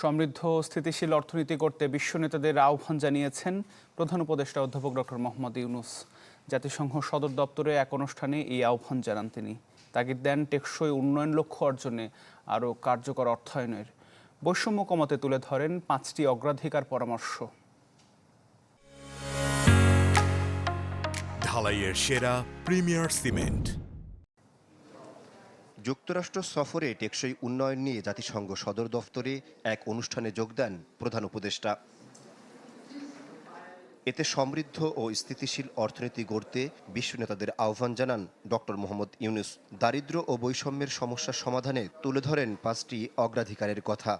সমৃদ্ধ, স্থিতিশীল অর্থনীতি করতে বিশ্ব নেতাদের আহ্বান জানিয়েছেন প্রধান উপদেষ্টা অধ্যাপক ডক্টর মোহাম্মদ ইউনুস। জাতিসংঘ সদর দপ্তরে এক অনুষ্ঠানে এই আহ্বান জানান তিনি। তাগিদ দেন টেকসই উন্নয়ন লক্ষ্য অর্জনে আরও কার্যকর অর্থায়নের। বৈষম্য কমাতে তুলে ধরেন পাঁচটি অগ্রাধিকার পরামর্শ। ঢালাইয়ের সেরা প্রিমিয়ার সিমেন্ট। যুক্তরাষ্ট্র সফরে টেকসই উন্নয়ন নিয়ে জাতিসংঘ সদর দফতরে এক অনুষ্ঠানে যোগ দেন প্রধান উপদেষ্টা। এতে সমৃদ্ধ ও স্থিতিশীল অর্থনীতি গড়তে বিশ্ব নেতাদের আহ্বান জানান ডক্টর মোহাম্মদ ইউনুস। দারিদ্র্য ও বৈষম্যের সমস্যার সমাধানে তুলে ধরেন পাঁচটি অগ্রাধিকারের কথা.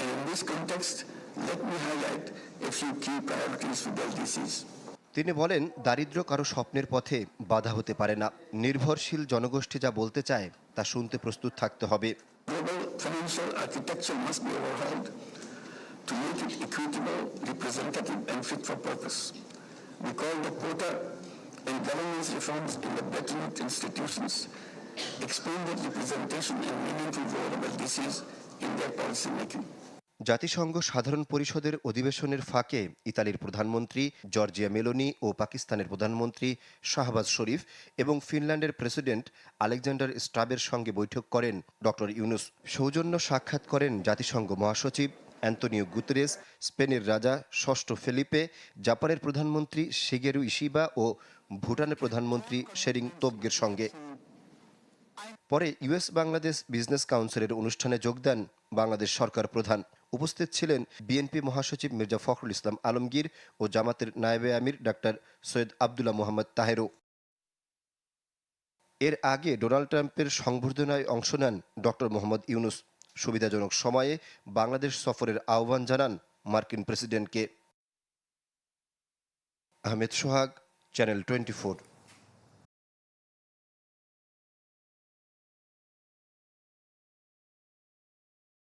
And in this context, let me highlight a few key priorities for the LDCs. তিনি বলেন দারিদ্র্য কারও স্বপ্নের পথে বাধা হতে পারে না নির্ভরশীল জনগোষ্ঠী যা বলতে চায় তা শুনতে প্রস্তুত থাকতে হবে to make it equitable, representative, and fit for purpose. We call the quota and governance reforms in the Bretton institutions, expanded representation and meaningful role of LDCs in their policy making. জাতিসংঘ সাধারণ পরিষদের অধিবেশনের ফাঁকে ইতালির প্রধানমন্ত্রী Giorgia Meloni ও পাকিস্তানের প্রধানমন্ত্রী শাহবাজ শরীফ এবং ফিনল্যান্ডের প্রেসিডেন্ট আলেকজান্ডার স্টাবের সঙ্গে বৈঠক করেন ডক্টর ইউনুস। সৌজন্য সাক্ষাৎ করেন জাতিসংঘ মহাসচিব অ্যান্তনিও গুতেরেস, স্পেনের রাজা ষষ্ঠ ফেলিপে, জাপানের প্রধানমন্ত্রী শিগেরু ইশিবা ও ভুটানের প্রধানমন্ত্রী শেরিং তোবগের সঙ্গে। পরে ইউএস বাংলাদেশ বিজনেস কাউন্সিলের অনুষ্ঠানে যোগ দেন বাংলাদেশ সরকার প্রধান। উপস্থিত ছিলেন বিএনপি মহাসচিব মির্জা ফখরুল ইসলাম আলমগীর ও জামাতের নায়েবে আমির ডাক্তার সৈয়দ আবদুল্লাহ মোহাম্মদ তাহেরও। এর আগে ডোনাল্ড ট্রাম্পের সংবর্ধনায় অংশ নেন ডক্টর মোহাম্মদ ইউনুস। সুবিধাজনক সময়ে বাংলাদেশ সফরের আহ্বান জানান মার্কিন প্রেসিডেন্টকে। আহমেদ সোহাগ, চ্যানেল টোয়েন্টি